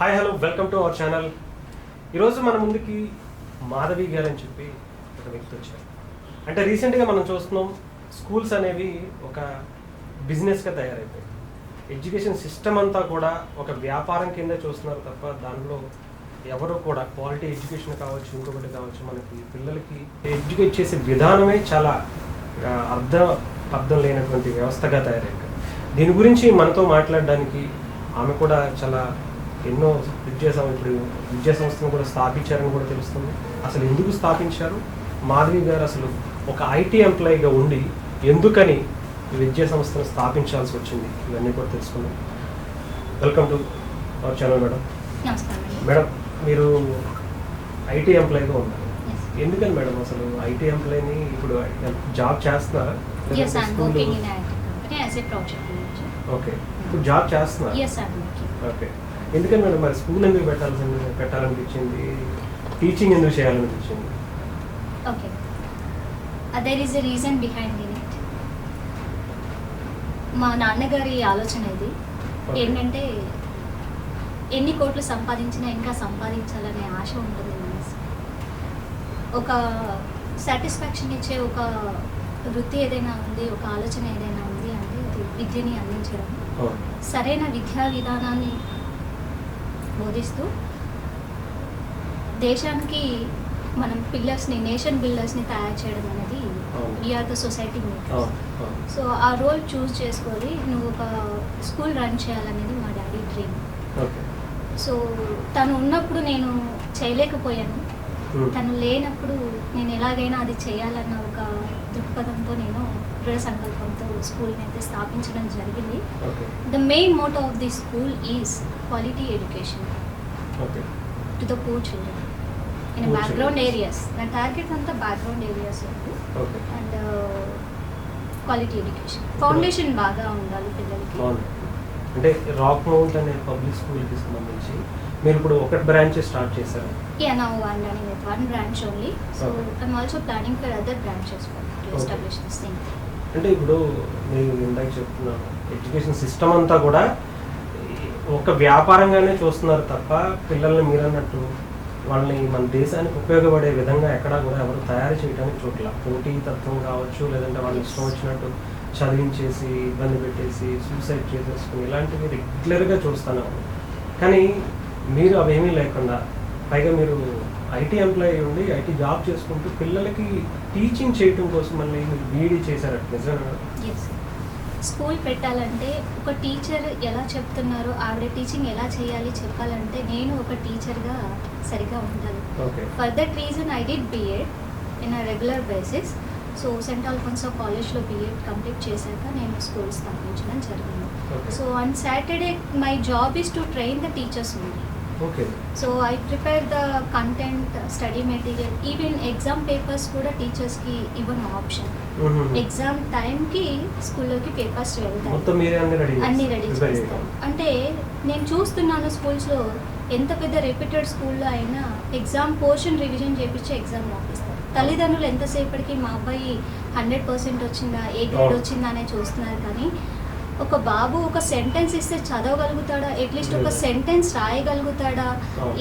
Hi hello welcome to our channel. ఈరోజు మన ముందుకి మాధవి గారు అని చెప్పి ఒక వ్యక్తి వచ్చారు. అంటే రీసెంట్గా మనం చూస్తున్నాం స్కూల్స్ అనేవి ఒక బిజినెస్గా తయారైపోయాయి. ఎడ్యుకేషన్ సిస్టమ్ అంతా కూడా ఒక వ్యాపారం కింద చూస్తున్నారు తప్ప దానిలో ఎవరు కూడా క్వాలిటీ ఎడ్యుకేషన్ కావచ్చు ఇంకొకటి కావచ్చు మనకి పిల్లలకి ఎడ్యుకేట్ చేసే విధానమే చాలా అర్థ అర్థం అర్థం లేనటువంటి వ్యవస్థగా తయారైంది దీని గురించి మనతో మాట్లాడడానికి ఆమె కూడా చాలా ఎన్నో విద్యా ఇప్పుడు విద్యా సంస్థను కూడా స్థాపించారని కూడా తెలుస్తుంది. అసలు ఎందుకు స్థాపించారు? మాధవి గారు అసలు ఒక ఐటీ ఎంప్లాయీగా ఉండి ఎందుకని ఈ విద్యా సంస్థను స్థాపించాల్సి వచ్చింది? ఇవన్నీ కూడా తెలుసుకుందాం. Welcome to our channel madam. Madam మీరు ఐటీ ఎంప్లాయీగా ఉన్నారు. ఎందుకని మేడం అసలు ఐటీ ఎంప్లాయీని ఇప్పుడు జాబ్ చేస్తున్నారా. ఓకే. ఇప్పుడు జాబ్ చేస్తున్నారు. ఓకే. ఎందుకని మేడం మరి స్కూల్ ఎందుకు పెట్టాల్సింది పెట్టాలనిపించింది టీచింగ్ ఎందుకు చేయాలనిపించింది. Uh, there is a reason behind in it. మా నాన్నగారి ఆలోచన ఇది. ఏంటంటే ఎన్ని కోట్లు సంపాదించినా ఇంకా సంపాదించాలనే ఆశ ఉంటుంది మనసు ఒక సాటిస్ఫాక్షన్ ఇచ్చే ఒక వృత్తి ఏదైనా ఉంది ఒక ఆలోచన ఏదైనా ఉంది అంటే అది విద్యని అందించడం. సరైన విద్యా విధానాన్ని బోధిస్తూ దేశానికి మనం పిల్లర్స్ని నేషన్ బిల్డర్స్ని తయారు చేయడం అనేది. We are the. సో ఆ రోల్ చూస్ చేసుకొని నువ్వు ఒక స్కూల్ రన్ చేయాలనేది మా డాడీ డ్రీమ్ సో తను ఉన్నప్పుడు నేను చేయలేకపోయాను ఉమ్. తను లేనప్పుడు నేను ఎలాగైనా అది చేయాలన్న ఒక దృక్పథంతో నేను దృఢ సంకల్పంతో స్కూల్ని అయితే స్థాపించడం జరిగింది. The main motto of the school is quality education to the poor children in background. Areas నా టార్గెట్ అంతా background areas and quality education foundation బాగా ఉండాలి పిల్లలకి. అంటే రాక్ మౌంట్ అనే పబ్లిక్ స్కూల్కి సంబంధించి మీరు ఇప్పుడు ఒక బ్రాంచ్ స్టార్ట్ చేశారు. Yeah, now I'm running with one branch only. So Okay. I'm also planning for other branches for to Okay. అంటే ఇప్పుడు మీరు ఇందాక చెప్తున్నాను ఎడ్యుకేషన్ సిస్టమ్ అంతా కూడా ఒక వ్యాపారంగానే చూస్తున్నారు తప్ప పిల్లల్ని మీరన్నట్టు వాళ్ళని మన దేశానికి ఉపయోగపడే విధంగా ఎక్కడా కూడా ఎవరు తయారు చేయడానికి చోట్ల. పోటీ తత్వం కావచ్చు లేదంటే వాళ్ళని ఇష్టం వచ్చినట్టు చదివించేసి ఇబ్బంది పెట్టేసి సూసైడ్ చేసేసుకుని ఇలాంటివి రెగ్యులర్గా చూస్తాను. కానీ మీరు అవేమీ లేకుండా పైగా మీరు ఐటీ ఎంప్లాయీ ఉండి ఐటీ జాబ్ చేసుకుంటూ పిల్లలకి టీచింగ్ చేయటం కోసం మళ్ళీ మీరు బీఈడీ చేశారట. నిజంగా ఎస్ స్కూల్ పెట్టాలంటే ఒక టీచర్ ఎలా చెప్తున్నారో ఆవిడ టీచింగ్ ఎలా చేయాలి చెప్పాలంటే నేను ఒక టీచర్గా సరిగా ఉండాలి for that reason I did B Ed in a regular basis so saint Alphonso కాలేజ్లో బిఎడ్ కంప్లీట్ చేశాక నేను స్కూల్ స్థాపించడం జరిగింది. So on Saturday my job is to train the teachers only okay so I prepare the content study material even exam papers కూడా టీచర్స్కి ఇవ్వను option exam టైంకి స్కూల్లోకి papers వెళ్తాయి. అన్ని రెడీ అన్ని రెడీ చేస్తాం అంటే నేను చూస్తున్నాను స్కూల్స్లో ఎంత పెద్ద రెప్యూటెడ్ స్కూల్లో అయినా ఎగ్జామ్ పోర్షన్ రివిజన్ చేపించి ఎగ్జామ్ రాపిస్తారు తల్లిదండ్రులు ఎంతసేపటికి మా అబ్బాయి హండ్రెడ్ పర్సెంట్ వచ్చిందా ఏ గ్రేడ్. వచ్చిందా అనే చూస్తున్నారు కానీ ఒక బాబు ఒక సెంటెన్స్ ఇస్తే చదవగలుగుతాడా? అట్లీస్ట్ ఒక. సెంటెన్స్ రాయగలుగుతాడా.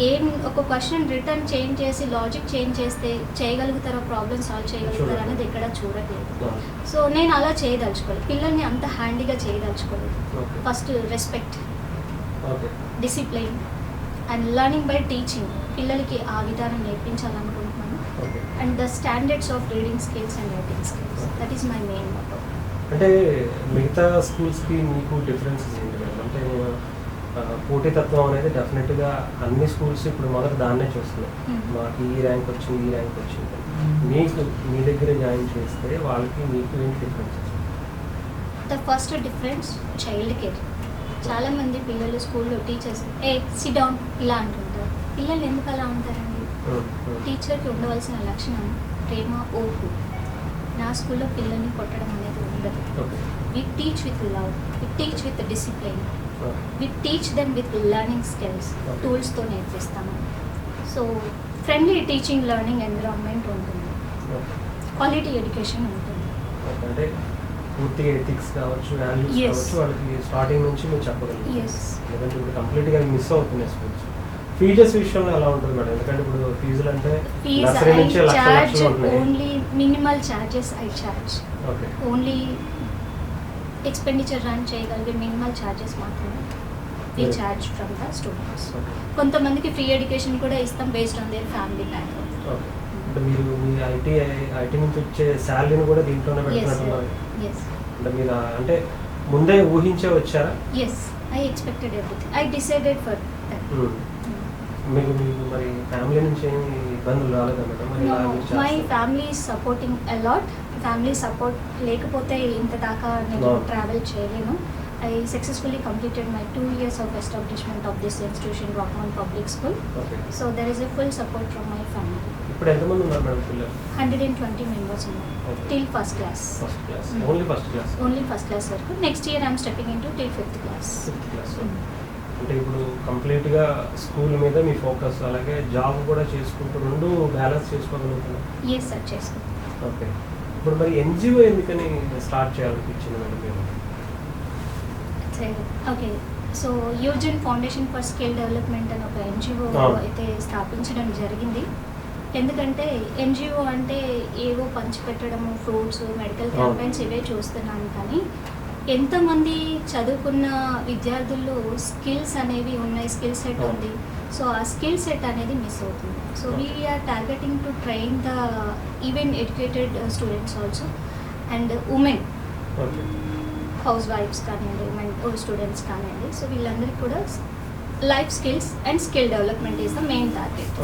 ఏం ఒక క్వశ్చన్ రిటర్న్ చేంజ్ చేసి లాజిక్ చేంజ్ చేస్తే చేయగలుగుతారా? ప్రాబ్లమ్ సాల్వ్ చేయగలుగుతారా. అనేది ఎక్కడ చూడట్లేదు. సో నేను అలా చేయదలుచుకోలేదు. పిల్లల్ని అంత హ్యాండీగా చేయదలుచుకోలేదు. First respect discipline and learning by teaching పిల్లలకి ఆ విధానం నేర్పించాలనుకుంటున్నాను. And the standards of reading skills and writing skills that is my main motto అంటే మిగతా స్కూల్స్కి మీకు డిఫరెన్సెస్ ఏంటి మేడం? అంటే పోటీతత్వం అనేది డెఫినెట్గా అన్ని స్కూల్స్ ఇప్పుడు మొదట దాన్నే చూస్తున్నాయి. మాకు ఈ ర్యాంక్ వచ్చింది ఈ ర్యాంక్ వచ్చింది. మీకు మీ దగ్గర జాయిన్ చేస్తే వాళ్ళకి మీకు ఏంటి differences? The first difference child care. చాలా మంది పిల్లలు స్కూల్లో టీచర్స్ ఏ సిట్ డౌన్ ఇలా అంటుంటారు. పిల్లలు ఎందుకు అలా ఉంటారండి? టీచర్కి ఉండవలసిన లక్షణం ప్రేమ ఓర్పు నా స్కూల్లో పిల్లల్ని కొట్టడం అనేది ఉండదు we teach with love we teach with discipline we teach them with learning skills Okay. టూల్స్తో నేర్పిస్తాము. So friendly teaching learning environment ఉంటుంది. క్వాలిటీ ఎడ్యుకేషన్ ఉంటుంది. అంటే పూర్తిగా ఎథిక్స్ కావచ్చు వాల్యూస్. కావచ్చు వాళ్ళకి స్టార్టింగ్ నుంచి మీరు ఇప్పుడు కంప్లీట్గా మిస్ అవుతున్నాయి స్కూల్స్ ఫీజెస్ విషయంలో ఎలా ఉంటుంది మేడం? ఎందుకంటే ఇప్పుడు ఫీజులు అంటే ఫీజ్ నర్సరీ ఐ నుంచి లక్ష లక్షలు ఉంటున్నాయి. Only minimal charges I charge okay. Only expenditure run చేయగలిగే మినిమల్ చార్జెస్ మాత్రమే we. Charge from the students okay కొంతమందికి ఫ్రీ ఎడ్యుకేషన్ కూడా ఇస్తాం based on their family background okay అంటే మీరు మీ ఐటీ ఐటీ నుంచి వచ్చే శాలరీని కూడా దీంట్లోనే ఎస్ పెడుతున్నట్టున్నారు ఎస్ అంటే మీరు ఆ- అంటే ముందే ఊహించే వచ్చారా? Yes I expected everything I decided for that. మీకు మీకు మరి ఫ్యామిలీ నుంచి ఏమి ఇబ్బందులు రాలేదా మేడం? మరి ఇలా మీరు my? Family supporting a lot family support లేకపోతే ఇంత దాకా నేను. ట్రావెల్ చేయలేను. I successfully completed my two years of establishment of this institution Rockmount public school so there is a full support from my family ఇప్పుడు ఎంతమంది ఉన్నారు madam పిల్లలు? Hundred and twenty members ఉన్నారు. Till first class first class. Only first class only first class వరకు. Next year I'm stepping in to till fifth class fifth class అంటే ఇప్పుడు కంప్లీట్గా school మీద మీ ఫోకస్ అలాగే జాబ్ కూడా చేసుకుంటూ రెండు బ్యాలెన్స్ చేసుకోగలుగుతున్నారు ఎస్ సార్ చేసుకో ఓకే. ఇప్పుడు మరి ఎన్జిఓ ఎందుకని స్టార్ట్ చేయాలనిపించింది మేడం మీరు okay so యూజన్ foundation for skill development అని ఒక ఎన్జిఓ. అయితే స్థాపించడం జరిగింది. ఎందుకంటే ఎన్జిఓ అంటే ఏవో పంచిపెట్టడము ఫ్రూట్స్ మెడికల్. క్యాంపెయిన్స్ ఇవే చూస్తున్నాను కానీ ఎంతమంది చదువుకున్న విద్యార్థుల్లో స్కిల్స్ అనేవి ఉన్నాయి స్కిల్ సెట్. ఉంది. సో ఆ స్కిల్ సెట్ అనేది మిస్ అవుతుంది. So. We're targeting to train the even educated students also and women house wives కానివ్వండి ఉమెన్ స్టూడెంట్స్ కానివ్వండి. సో వీళ్ళందరికీ కూడా life skills and skill development is the main target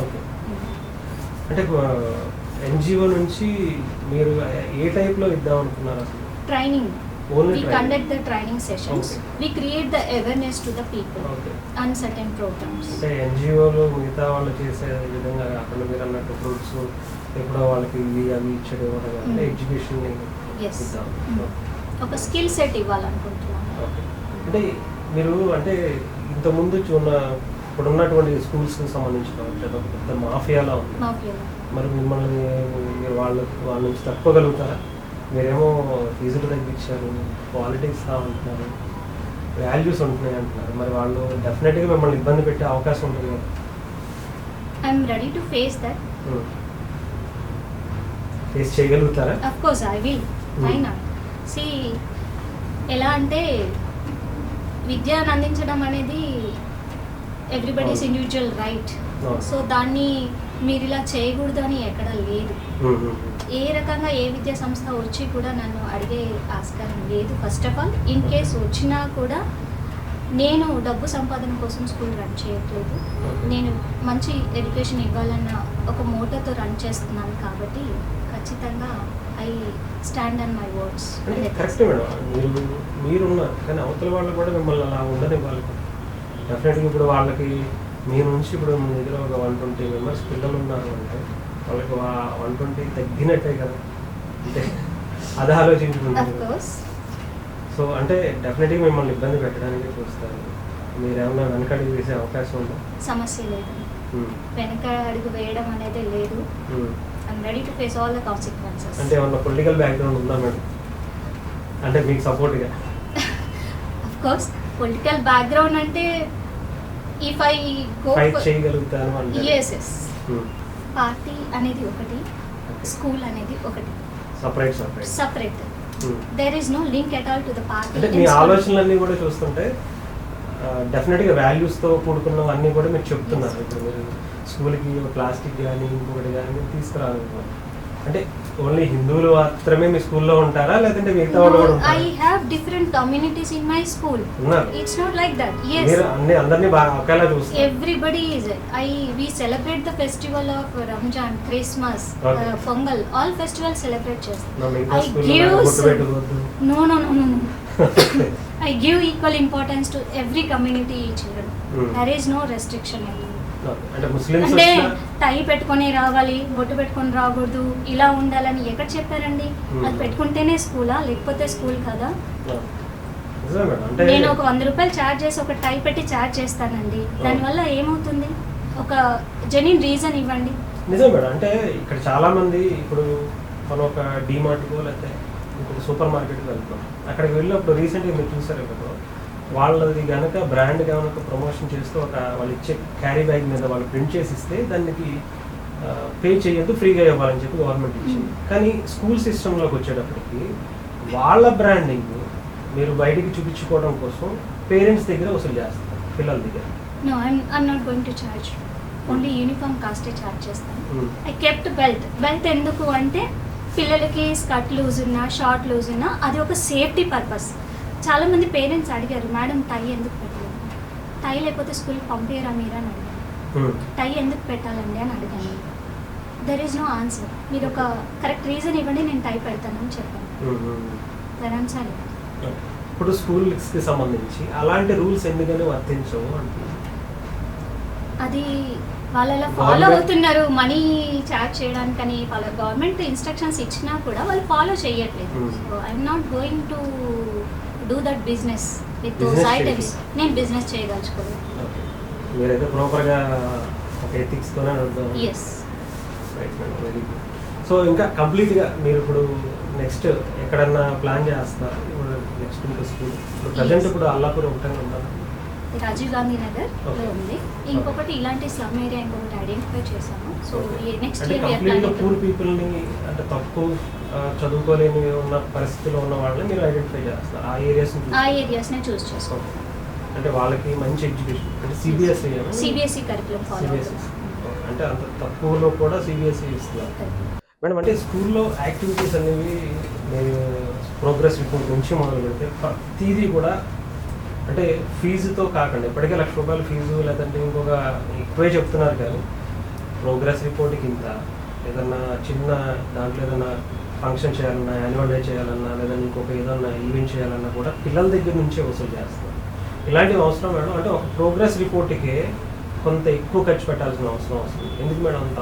అంటే NGO నుంచి మీరు ఏ టైప్లో ఇద్దాం అనుకున్నారు training only we conduct the training sessions. Okay. we create the awareness to the people okay on certain programs. అంటే ఎన్జిఓలు మిగతా వాళ్ళు చేసే విధంగా కాకుండా మీరు అన్నట్టు ఫ్రూట్స్ ఎప్పుడో వాళ్ళకి ఇవి అవి ఇచ్చడం Mm. ఎడ్యుకేషన్ ఒక స్కిల్ సెట్ ఇవ్వాలనుకుంటున్నాను అంటే మీరు అంటే ఇంతకుముందు ఉన్న ఇప్పుడు ఉన్నటువంటి స్కూల్స్కి సంబంధించిన పెద్ద మాఫియాలా ఉంది? మరి మిమ్మల్ని మీరు వాళ్ళ వాళ్ళ నుంచి తప్పుకోగలుగుతారా మీరేమో ఫీజులు తగ్గించారు ఇస్తా ఉంటున్నారు వాల్యూస్ ఉంటున్నాయి అంటున్నారు. మరి వాళ్ళు డెఫినెట్గా మిమ్మల్ని ఇబ్బంది పెట్టే అవకాశం ఉంటుంది కదా. I'm ready to face that face చేయగలుగుతారా? Of course I will Hmm. Why not see ఎలా అంటే విద్యను అందించడం అనేది ఎవ్రీబడీస్. Individual right. సో దాన్ని మీరు ఇలా చేయకూడదు అని ఎక్కడ లేదు. ఉమ్, ఉమ్, ఏ రకంగా ఏ విద్యా సంస్థ వచ్చి కూడా నన్ను అడిగే ఆస్కారం లేదు. First of all in case వచ్చినా కూడా నేను డబ్బు సంపాదన కోసం స్కూల్ రన్ చేయట్లేదు. నేను మంచి ఎడ్యుకేషన్ ఇవ్వాలన్న ఒక మోటోతో రన్ చేస్తున్నాను కాబట్టి ఖచ్చితంగా I stand on my words correct madam. మీరు మీరున్నారు కానీ అవతల వాళ్ళు కూడా మిమ్మల్ని అలా ఉండనివ్వాలి. డెఫినెట్గా ఇప్పుడు వాళ్ళకి మీ నుంచి ఇప్పుడు మీ దగ్గర ఒక వన్ ట్వంటీ మెంబర్స్ పిల్లలు ఉన్నారు అంటే వాళ్ళకి వన్ ట్వంటీ తగ్గినట్టే కదా. అంటే అదే కోర్స్ సో అంటే డెఫినెట్గా మిమ్మల్ని ఇబ్బంది పెట్టడానికి చూస్తారు. మీరు ఏమన్నా వెనకడికి వేసే అవకాశం ఉందా? సమస్య లేదు. వెనక అడుగు వేయడం అనేది లేదు. Ready to face all the consequences అంటే ఏమన్నా పొలిటికల్ బ్యాక్గ్రౌండ్ ఉందా మేడం? అంటే మీకు సపోర్ట్గా అఫ్ కోర్స్ పొలిటికల్ బ్యాక్గ్రౌండ్ అంటే ఇఫ్ ఐ గో ఫైట్ చేయగలుగుతాను అంటే ఎస్ ఎస్ పార్టీ అనేది ఒకటి స్కూల్ అనేది ఒకటి. Separate separate separate there is no link at all to the అంటే మీ పార్టీ ఆలోచనలన్నీ కూడా చూస్తుంటే డెఫినెట్గా వాల్యూస్తో కూడుకున్నవన్నీ కూడా మీరు చెప్తున్నారు. ఇప్పుడు మీరు స్కూల్కి ప్లాస్టిక్ కానీ ఇంకొకటి కానీ మీరు తీసుకురావాలి అంటే ఓన్లీ హిందువులు మాత్రమే మీ స్కూల్లో ఉంటారా? లేదంటే మిగతా వాళ్ళు కూడా I have different communities in my school ఉన్నారు. It's not like that yes మీరు అన్ని అందరినీ బాగా ఒకేలా చూస్తారు. Everybody is I we celebrate the festival of Ramzan Christmas Okay. Pongal all festival celebrate చేస్తాం నా మిగతా I స్కూల్లో no no no no I give equal importance to every community children Hmm. There is no restriction Muslims అంటే tie పెట్టుకొని రావాలి బొట్టు పెట్టుకొని రాకూడదు ఇలా ఉండాలని ఎక్కడ చెప్పారండి? Hmm. అది పెట్టుకుంటేనే స్కూలా లేకపోతే స్కూల్ కదా? అంటే నేను ఒక వంద రూపాయలు ఛార్జ్ చేసి ఒక టై పెట్టి ఛార్జ్ చేస్తానండి. దానివల్ల ఏమవుతుంది? ఒక జెన్యున్ రీజన్ ఇవ్వండి. నిజం మేడం. అంటే ఇక్కడ చాలా మంది ఇప్పుడు మనం ఒక డిమార్ట్కో లేకపోతే ఇప్పుడు సూపర్ మార్కెట్కి వెళ్తున్నాం. అక్కడికి వెళ్ళినప్పుడు రీసెంట్గా మీరు చూసారు కదా వాళ్ళది కనుక బ్రాండ్ కనుక ప్రమోషన్ చేస్తూ ఒక వాళ్ళు ఇచ్చే క్యారీ బ్యాగ్ మీద వాళ్ళు ప్రింట్ చేసి ఇస్తే దానికి పే చేయొద్దు ఫ్రీగా ఇవ్వాలని చెప్పి గవర్నమెంట్ ఇచ్చింది. కానీ స్కూల్ సిస్టంలోకి వచ్చేటప్పటికి వాళ్ళ బ్రాండింగ్ మీరు బయటికి చూపించుకోవడం కోసం పేరెంట్స్ దగ్గర వసూలు చేస్తారు పిల్లల దగ్గర. No I'm I'm not going to charge only uniform కాస్టే charge చేస్తాను. Hmm. I kept belt belt ఎందుకు అంటే పిల్లలకి స్కర్ట్ లూజ్ ఉన్నా షార్ట్ లూజ్ ఉన్నా అది ఒక సేఫ్టీ పర్పస్ చాలా మంది పేరెంట్స్ అడిగారు మేడం టై ఎందుకు పెట్టలేదు? టై లేకపోతే స్కూల్కి పంపించరా మీరా? అని అడిగారు. టై ఎందుకు పెట్టాలండి? అని అడిగాను. దెర్ ఈజ్ నో ఆన్సర్ మీరు ఒక కరెక్ట్ రీజన్ ఇవ్వండి నేను టై పెడతానని చెప్పాను. దర్ ఆన్సర్ ఇప్పుడు స్కూల్స్కి సంబంధించి అలాంటి రూల్స్ ఎందుకని వర్తించవు అంటున్నాను అది వాళ్ళు అలా ఫాలో అవుతున్నారు మనీ చార్జ్ చేయడానికని వాళ్ళ గవర్నమెంట్ ఇన్స్ట్రక్షన్స్ ఇచ్చినా కూడా వాళ్ళు ఫాలో చేయట్లేదు. I'm not going to do that business with those Business items. నేను బిజినెస్ చేయదలుచుకోలేదు ఓకే. మీరైతే ప్రాపర్గా ఒక ఎథిక్స్తోనే ఎస్ సో ఇంకా కంప్లీట్గా మీరు ఇప్పుడు నెక్స్ట్ ఎక్కడన్నా ప్లాన్ చేస్తారా? నెక్స్ట్ ఇంకా స్కూల్ ఇప్పుడు ప్రజెంట్. ఇప్పుడు అల్లాపూర్ ఒకటే ఉంటారు రాజీవ్ గాంధీ నగర్లో. ఉంది. ఇంకొకటి ఇలాంటి స్లమ్ ఏరియా ఇంకొకటి ఐడెంటిఫై చేశాము సో నెక్స్ట్ ఇయర్ పూర్ పీపుల్ని అంటే తక్కువ చదువుకోలేని ఉన్న పరిస్థితిలో ఉన్న వాళ్ళని మీరు ఐడెంటిఫై చేస్తారు. ఆ ఏరియాస్ ఆ ఏరియాస్ నే చూస్ చేసుకోండి. అంటే వాళ్ళకి మంచి ఎడ్యుకేషన్ అంటే సిబిఎస్ఈ సిబిఎస్ఈ కరికులం ఫాలో అంటే అంత తక్కువలో కూడా సిబిఎస్ఈ ఇస్తున్నారు. మేడం అంటే స్కూల్లో యాక్టివిటీస్ అనేవి మీరు ప్రోగ్రెస్ రిపోర్ట్ నుంచి మొదలు పెడితే ప్రతిదీ కూడా అంటే ఫీజుతో కాకుండా ఇప్పటికే లక్ష రూపాయల ఫీజు లేదంటే ఇంకొక ఎక్కువే చెప్తున్నారు కానీ ప్రోగ్రెస్ రిపోర్ట్కి ఇంత ఏదన్నా చిన్న దాంట్లో ఏదైనా ఫంక్షన్ చేయాలన్నా యాన్యువల్ డే చేయాలన్నా లేదంటే ఇంకొక ఏదన్నా ఈవెంట్ చేయాలన్నా కూడా పిల్లల దగ్గర నుంచే వసూలు చేస్తారు. ఇలాంటివి అవసరం మేడం. అంటే ఒక ప్రోగ్రెస్ రిపోర్ట్కే కొంత ఎక్కువ ఖర్చు పెట్టాల్సిన అవసరం వస్తుంది. ఎందుకు మేడం అంత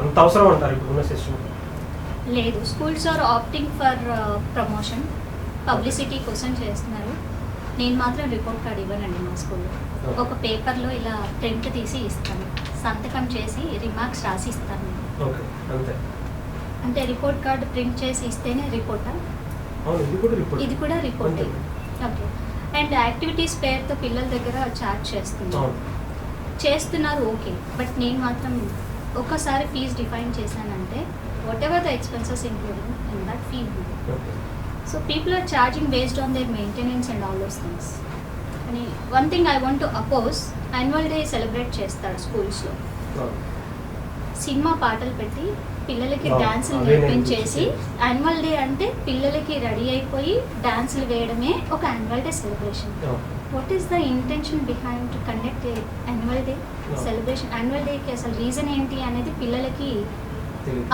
అంత అవసరం అంటారు ఇప్పుడున్న సిస్టమ్ లేదు. Schools are opting for promotion publicity కోసం చేస్తున్నారు. నేను మాత్రం రిపోర్ట్ కార్డ్ ఇవ్వనండి మా స్కూల్లో. ఒక పేపర్లో ఇలా ప్రింట్ తీసి ఇస్తాను. సంతకం చేసి రిమార్క్స్ రాసి ఇస్తాను. ఓకే. అంతే. అంటే రిపోర్ట్ కార్డ్ ప్రింట్ చేసి ఇస్తేనే రిపోర్టా ఇది కూడా రిపోర్ట్. ఓకే అండ్ యాక్టివిటీస్ పేరుతో పిల్లల దగ్గర చార్జ్ చేస్తున్నారు. చేస్తున్నారు ఓకే బట్ నేను మాత్రం ఒక్కసారి ఫీజ్ డిఫైన్ చేశానంటే whatever the expenses including in that fee so people are charging based on their maintenance and all those things అని one thing I want to oppose annual day celebrate చేస్తారు స్కూల్స్లో. Cinema పాటలు పెట్టి పిల్లలకి డాన్సులు నేర్పించేసి చూసి. Annual day అంటే పిల్లలకి రెడీ అయిపోయి డాన్సులు వేయడమే ఒక annual day celebration what is the intention behind to conduct annual day. Celebration annual డేకి అసలు రీజన్ ఏంటి అనేది పిల్లలకి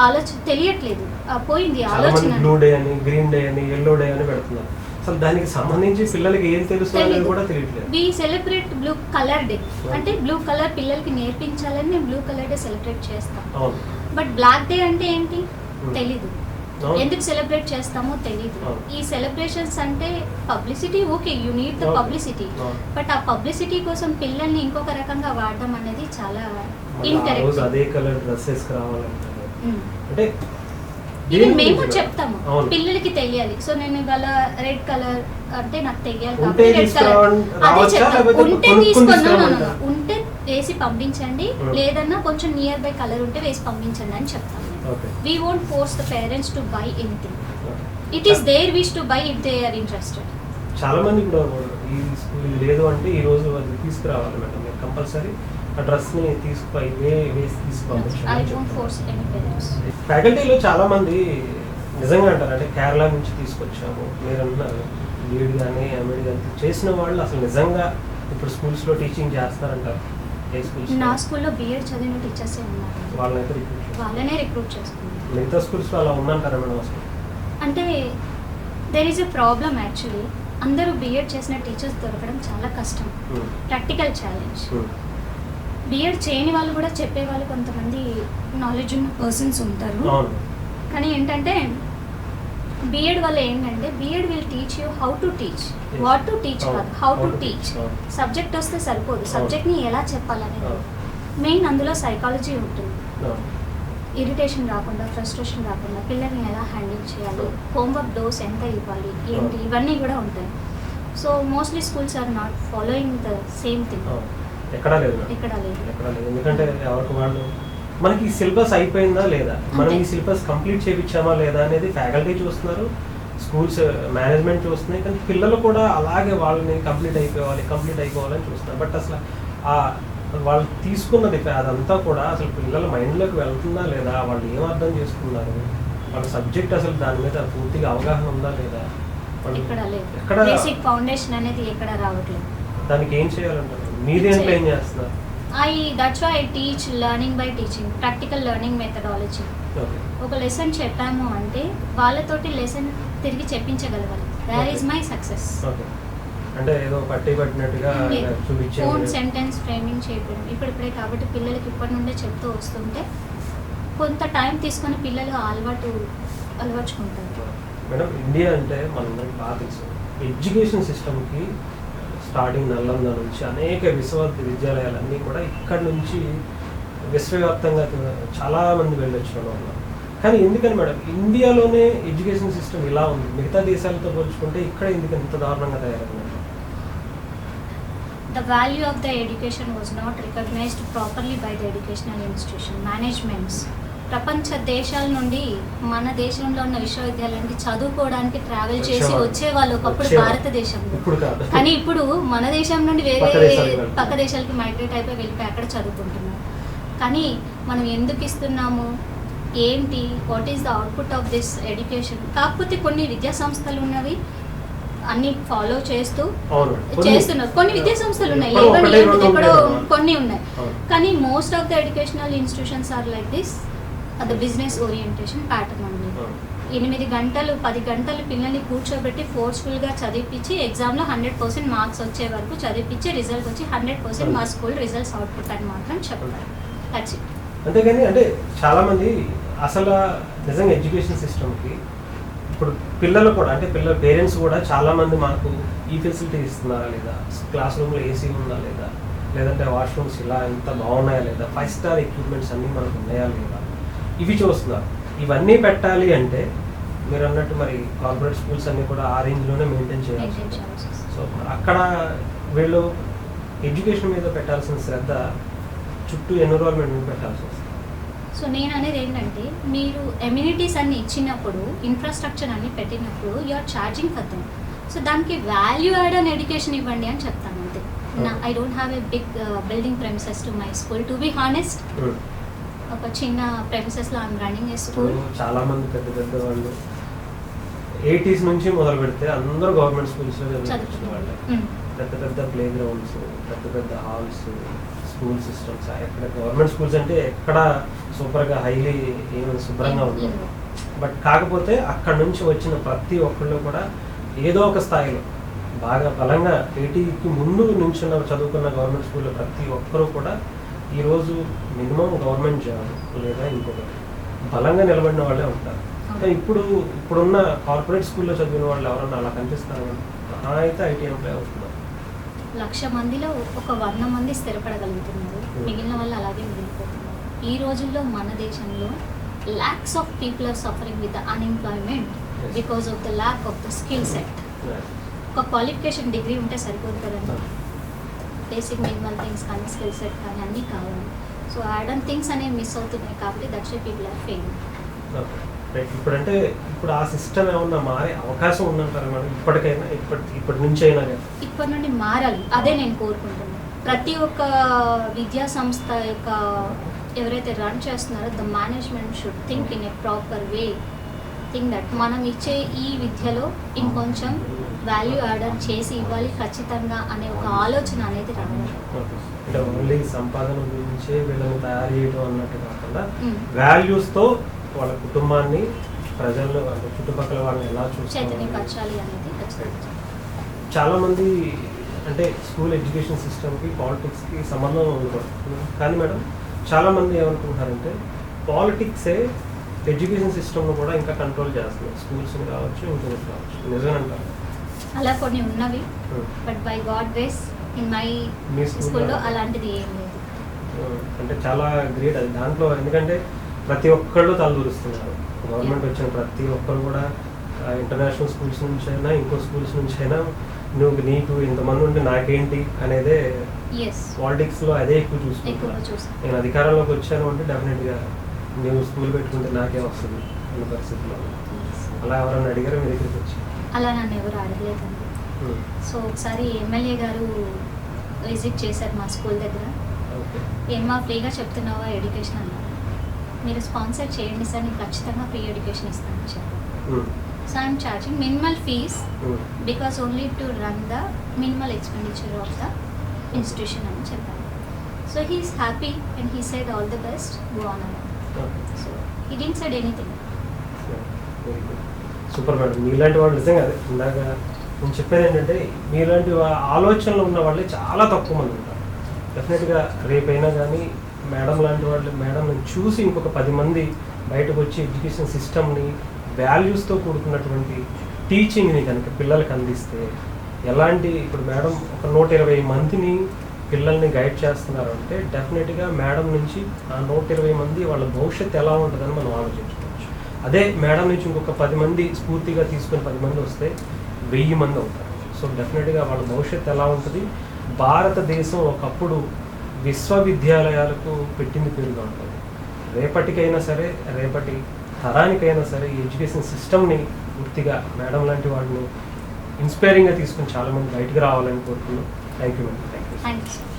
ఆలోచన తెలియట్లేదు. పోయింది ఆలోచన. బ్లూ డే అని గ్రీన్ డే అని ఎల్లో డే అని పెడుతున్నారు. అసలు దానికి సంబంధించి పిల్లలకి ఏం తెలుసు అనేది. కూడా తెలియట్లేదు we celebrate blue colour day అంటే బ్లూ కలర్ పిల్లలకి నేర్పించాలని మేము బ్లూ కలర్ డే సెలబ్రేట్ చేస్తాం బట్ బ్లాక్ డే అంటే ఏంటి Hmm. తెలీదు. ఎందుకు సెలబ్రేట్ చేస్తామో తెలీదు అవును. ఈ సెలబ్రేషన్స్ అంటే publicity okay you need the. Publicity. But ఆ పబ్లిసిటీ కోసం పిల్లల్ని ఇంకొక రకంగా వాడడం అనేది చాలా ఇంకరెక్ట్ అదే కలర్ డ్రెస్ వేసుకురావాలంటారు అంటే ఇది మేము చెప్తాము. పిల్లలకి తెలియాలి. సో నేను ఇవాళ రెడ్ కలర్ అంటే నాకు తెలియాలి ఉంటే కాబట్టి రెడ్ కలర్. తీసుకురావడం- అదే రావచ్చా? చెప్తాం లేకపోతే ఉంటే కొనుక్కొని తీసుకున్నా తీసుకురామంటారా? ఉంటే వేసి పంపించండి. లేదన్నా కొంచెం నియర్ బై కలర్ ఉంటే వేసి పంపించండి అని చెప్తాను. Okay. We won't force the parents to buy anything. It is their wish to buy if they are interested చాలా మంది ఇప్పుడు ఈ స్కూల్ లేదు అంటే ఈ రోజు అది తీసుకురావాలి మేడం. మీరు కంపల్సరీ ఆ డ్రెస్ని తీసుకుపోయి వేసి ఐ ఫ్యాకల్టీలో చాలా మంది నిజంగా అంటారు. అంటే కేరళ నుంచి తీసుకొచ్చాము. మీరు అన్నారు బీఎడ్ కానీ ఎంఎడ్ కానీ చేసిన వాళ్ళు అసలు నిజంగా ఇప్పుడు స్కూల్స్లో టీచింగ్ చేస్తారంటారు. ఏ స్కూల్స్ నా స్కూల్లో బిఎడ్ చదివిన టీచర్స్ ఉన్నారు. వాళ్ళనైతే రిక్రూట్ చేస్తారు. వాళ్ళనే రిక్రూట్ చేసుకున్నారు. మిగతా స్కూల్స్లో అలా ఉందంటారా మేడం అసలు? అంటే there is a problem actually అందరూ బిఎడ్ చేసిన టీచర్స్ దొరకడం చాలా కష్టం. Practical challenge Hmm. బిఎడ్ చేయని వాళ్ళు కూడా చెప్పే వాళ్ళు కొంతమంది నాలెడ్జ్ ఉన్న పర్సన్స్ ఉంటారు కానీ ఏంటంటే బిఎడ్ వల్ల ఏంటంటే B Ed will teach you how to teach. What to teach. కాదు హౌ టు టీచ్. సబ్జెక్ట్ వస్తే సరిపోదు. సబ్జెక్ట్ని ఎలా చెప్పాలనేది. మెయిన్ అందులో సైకాలజీ ఉంటుంది. ఇరిటేషన్ రాకుండా ఫ్రస్ట్రేషన్ రాకుండా పిల్లల్ని ఎలా హ్యాండిల్ చేయాలి హోంవర్క్ డోస్ ఎంత ఇవ్వాలి ఏంటి ఇవన్నీ కూడా ఉంటాయి so mostly schools are not following the same thing ఎక్కడా లేదు. ఎక్కడ లేదు. ఎక్కడా లేదు. ఎందుకంటే ఎవరికి వాళ్ళు మనకి సిలబస్ అయిపోయిందా లేదా? మనం ఈ. సిలబస్ కంప్లీట్ చేయించామా లేదా అనేది ఫ్యాకల్టీ చూస్తున్నారు. స్కూల్స్ మేనేజ్మెంట్ చూస్తున్నాయి. కానీ పిల్లలు కూడా అలాగే వాళ్ళని కంప్లీట్ అయిపోవాలి కంప్లీట్ అయిపోవాలని చూస్తున్నారు. బట్ అసలు ఆ వాళ్ళు తీసుకున్నది అదంతా కూడా అసలు పిల్లల మైండ్లోకి వెళ్తుందా లేదా? వాళ్ళు ఏం అర్థం చేసుకున్నారు? వాళ్ళ సబ్జెక్ట్ అసలు దాని మీద పూర్తిగా అవగాహన ఉందా లేదా? ఎక్కడ ఫౌండేషన్ అనేది ఎక్కడ రావట్లేదు. దానికి ఏం చేయాలంటారు? మీదేంట్లో ఏం చేస్తున్నారు? I that's why I teach learning by teaching practical learning methodology ఒక లెసన్ చెప్పాము అంటే వాళ్ళతోటి లెసన్ తిరిగి చెప్పించగలగాలి. దార్ ఈజ్ మై సక్సెస్ అంటే ఏదో పట్టి పట్టినట్టుగా చూపించే ఫోన్ సెంటెన్స్ ఫ్రేమింగ్ చేయడం ఇప్పుడిప్పుడే కాబట్టి పిల్లలకి ఇప్పటి నుండే చెప్తూ వస్తుంటే కొంత టైం తీసుకొని పిల్లలు అలవాటు అలవర్చుకుంటారు. మేడం ఇండియా అంటే మనందరికి బాగా తెలుసు. ఎడ్యుకేషన్ సిస్టమ్కి స్టార్టింగ్ నల్లంద నుంచి అనేక విశ్వ విద్యాలయాలన్నీ కూడా ఇక్కడ నుంచి విశ్వవ్యాప్తంగా చాలా మంది వెళ్ళొచ్చిన వాళ్ళు కానీ ఎందుకని మేడం? ఇండియాలోనే ఎడ్యుకేషన్ సిస్టమ్ ఇలా ఉంది. మిగతా దేశాలతో పోల్చుకుంటే ఇక్కడ ఎందుకు ఇంత దారుణంగా తయారైంది? The value of the education was not recognised properly by the educational institution managements ప్రపంచ దేశాల నుండి మన దేశంలో ఉన్న విశ్వవిద్యాలయానికి చదువుకోవడానికి ట్రావెల్ చేసి వచ్చేవాళ్ళు. ఒకప్పుడు. భారతదేశంలో. కానీ ఇప్పుడు మన దేశం నుండి వేరే. పక్క దేశాలకి మైగ్రేట్ అయిపోయి వెళ్ళిపోయి అక్కడ చదువుకుంటున్నాం. కానీ మనం ఎందుకు ఇస్తున్నాము? ఏంటి? What is the output of this education కాకపోతే కొన్ని విద్యా సంస్థలు ఉన్నవి అన్ని ఫాలో చేస్తూ చేస్తున్నారు. కొన్ని విద్యా సంస్థలు ఉన్నాయి. ఎక్కడో. కొన్ని ఉన్నాయి. కానీ most of the educational institutions are like this the business orientation pattern అవును. ఎనిమిది గంటలు పది గంటలు పిల్లల్ని కూర్చోబెట్టి ఫోర్స్ఫుల్గా చదివిపించి ఎగ్జామ్లో హండ్రెడ్ పర్సెంట్ మార్క్స్ వచ్చే వరకు చదివిపించి రిజల్ట్ వచ్చి హండ్రెడ్ పర్సెంట్ మా స్కూల్ రిజల్ట్స్ అవుట్పుట్ అని మాత్రం చెప్తారు. దట్స్ ఇట్ అంతేగాని అంటే చాలా మంది అసలు నిజంగా ఎడ్యుకేషన్ సిస్టమ్కి ఇప్పుడు పిల్లలు కూడా అంటే పిల్లల పేరెంట్స్ కూడా చాలా మంది మాకు ఈ ఫెసిలిటీ ఇస్తున్నారా లేదా? క్లాస్ రూమ్లో ఏసీ ఉందా లేదా? లేదంటే వాష్రూమ్స్ ఇలా ఎంత బాగున్నాయా లేదా? ఫైవ్ స్టార్ ఎక్విప్మెంట్స్ అన్నీ మనకు ఉన్నాయా లేదా? ఇవి చూస్తున్నారు ఇవన్నీ పెట్టాలి అంటే మీరు అన్నట్టు మరి కార్పొరేట్ స్కూల్స్ అన్నీ కూడా ఆ రేంజ్లోనే మెయింటైన్ చేయాలి. సో అక్కడ వీళ్ళు ఎడ్యుకేషన్ మీద పెట్టాల్సిన శ్రద్ధ చుట్టూ ఎన్విరాన్మెంట్ మీద పెట్టాల్సి వస్తుంది. సో నేను అనేది ఏంటంటే మీరు ఎమ్యూనిటీస్ అన్ని ఇచ్చినప్పుడు ఇన్ఫ్రాస్ట్రక్చర్ అన్ని పెట్టినప్పుడు you are charging for them so దానికి వాల్యూ యాడ్ అని ఎడ్యుకేషన్ ఇవ్వండి అని చెప్తాను అంతే. I don't have a big building premises to my school to be honest ఒక చిన్న ప్రెమిసెస్లో ఐఎమ్ రన్నింగ్ ఏ స్కూల్ ఇప్పుడు చాలా మంది పెద్ద పెద్ద వాళ్ళు. ఎయిటీస్ నుంచి మొదలు పెడితే అందరూ గవర్నమెంట్ చదివించిన వాళ్ళే చదువుకుంటున్నాను పెద్ద పెద్ద ప్లే గ్రౌండ్స్ పెద్ద పెద్ద హాల్స్ స్కూల్ సిస్టమ్స్ ఎక్కడ గవర్నమెంట్ స్కూల్స్ అంటే ఎక్కడ సూపర్గా హైలీ ఏమైనా శుభ్రంగా ఉండదు బట్ కాకపోతే అక్కడ నుంచి వచ్చిన ప్రతి ఒక్కళ్ళు కూడా ఏదో ఒక స్థాయిలో బాగా బలంగా ఎయిటీకి ముందు నుంచున్న చదువుకున్న గవర్నమెంట్ స్కూల్లో ప్రతి ఒక్కరూ కూడా ఈరోజు మినిమం గవర్నమెంట్ జాబ్ లేదా ఇంకొకటి. బలంగా నిలబడిన వాళ్ళే ఉంటారు. కానీ ఇప్పుడు ఇప్పుడున్న కార్పొరేట్ స్కూల్లో చదివిన వాళ్ళు ఎవరన్నా అలా కనిపిస్తారు? మహా అయితే ఐటీ ఎంప్లాయ్ అవుతున్నారు లక్ష మందిలో ఒక వంద మంది స్థిరపడగలుగుతున్నారు. మిగిలిన వాళ్ళు అలాగే మిగిలిపోతున్నారు ఈ రోజుల్లో మన దేశంలో lakhs of people are suffering with unemployment. Because of the lack of the skill set ఒక క్వాలిఫికేషన్ డిగ్రీ ఉంటే సరిపోదు కదండి. బేసిక్ మినిమల్ థింగ్స్ కానీ స్కిల్ సెట్ కానీ అన్నీ కావాలి సో యాడన్ థింగ్స్ అనేవి మిస్ అవుతున్నాయి కాబట్టి that's people are fail. Right. ఇప్పుడంటే ఇప్పుడు ఆ సిస్టమ్ ఏమన్నా మారే అవకాశం ఉందంటారా మేడం? ఇప్పటికైనా ఇప్పటి ఇప్పటి నుంచి అయినా ఇప్పటి నుండి మారాలి. అదే నేను కోరుకుంటున్నాను ప్రతి ఒక్క విద్యా సంస్థ యొక్క ఎవరైతే రన్ చేస్తున్నారో the management should think in a proper way think that మనం ఇచ్చే ఈ విద్యలో ఇంకొంచెం వాల్యూ యాడ్ చేసి ఇవ్వాలి ఖచ్చితంగా అనే ఒక ఆలోచన అనేది రావాలి. అంటే ఓన్లీ సంపాదన గురించే వీళ్ళని తయారు చేయడం అన్నట్టు కాకుండా Mm. వాల్యూస్తో వాళ్ళ కుటుంబాన్ని ప్రజల్లో అంటే చుట్టుపక్కల వాళ్ళని ఎలా అనేది ఖచ్చితంగా. చాలా మంది అంటే స్కూల్ ఎడ్యుకేషన్ సిస్టమ్కి పాలిటిక్స్కి సంబంధం ఉండకూడదు కానీ మేడం చాలా మంది ఏమనుకుంటారంటే పాలిటిక్సే ఎడ్యుకేషన్ సిస్టమ్ను కూడా ఇంకా కంట్రోల్ చేస్తుంది. స్కూల్స్ని కావచ్చు ఇంకొకటి కావచ్చు. నిజమేనంటారు అలా కొన్ని ఉన్నవి. But by God grace in my స్కూల్లో అలాంటిది ఏం లేదు. అంటే చాలా గ్రేట్ అది. దాంట్లో ఎందుకంటే ప్రతి ఒక్కళ్ళు తలదూరుస్తున్నారు గవర్నమెంట్ వచ్చిన ప్రతి ఒక్కరు కూడా ఇంటర్నేషనల్ స్కూల్స్ నుంచి అయినా ఇంకో స్కూల్స్ నుంచి అయినా నువ్వు నీకు ఇంతమంది ఉంటే నాకేంటి అనేదే ఎస్ పాలిటిక్స్లో అదే ఎక్కువ చూసుకుంటున్నాను నేను అధికారంలోకి వచ్చాను అంటే డెఫినెట్గా నువ్వు స్కూల్ పెట్టుకుంటే నాకే వస్తుంది అన్న పరిస్థితిలో. అలా ఎవరైనా అడిగారో మీ దగ్గరికి వచ్చి? అలా నన్ను ఎవరు అడగలేదండి. సో ఒకసారి ఎమ్మెల్యే గారు విజిట్ చేశారు మా స్కూల్ దగ్గర. ఏమా ఫ్రీగా చెప్తున్నావా ఎడ్యుకేషన్ అన్నారు. మీరు స్పాన్సర్ చేయండి సార్ నేను ఖచ్చితంగా ఫ్రీ ఎడ్యుకేషన్ ఇస్తానని చెప్పారు. So I'm charging minimal fees because only to run the minimal expenditure of the institution అని చెప్పాను so he is happy and he said all the best. Go on so he didn't said anything. Super madam. మీలాంటి వాళ్ళు నిజంగా అదే. ఇందాక నేను చెప్పేది ఏంటంటే మీలాంటి ఆలోచనలు ఉన్న వాళ్ళే చాలా తక్కువ మంది ఉంటారు. డెఫినెట్గా రేపైనా కానీ మేడం లాంటి వాళ్ళు మేడంని చూసి ఇంకొక పది మంది బయటకు వచ్చి ఎడ్యుకేషన్ సిస్టమ్ని వాల్యూస్తో కూడుకున్నటువంటి టీచింగ్ని కనుక పిల్లలకి అందిస్తే ఎలాంటి ఇప్పుడు మేడం ఒక నూట ఇరవై మందిని పిల్లల్ని గైడ్ చేస్తున్నారు అంటే డెఫినెట్గా మేడం నుంచి ఆ నూట ఇరవై మంది వాళ్ళ భవిష్యత్తు ఎలా ఉంటుందని మనం ఆలోచించుకోవచ్చు అదే మేడం నుంచి ఇంకొక పది మంది స్ఫూర్తిగా తీసుకుని పది మంది వస్తే వెయ్యి మంది అవుతారు. సో డెఫినెట్గా వాళ్ళ భవిష్యత్తు ఎలా ఉంటుంది? భారతదేశం ఒకప్పుడు విశ్వవిద్యాలయాలకు పెట్టింది పేరుగా ఉంటుంది. రేపటికైనా సరే రేపటి తరానికైనా సరే ఈ ఎడ్యుకేషన్ సిస్టమ్ని పూర్తిగా మేడం లాంటి వాళ్ళని ఇన్స్పైరింగ్గా తీసుకుని చాలామంది బయటకు రావాలని కోరుకున్నాం thank you madam thank you thank you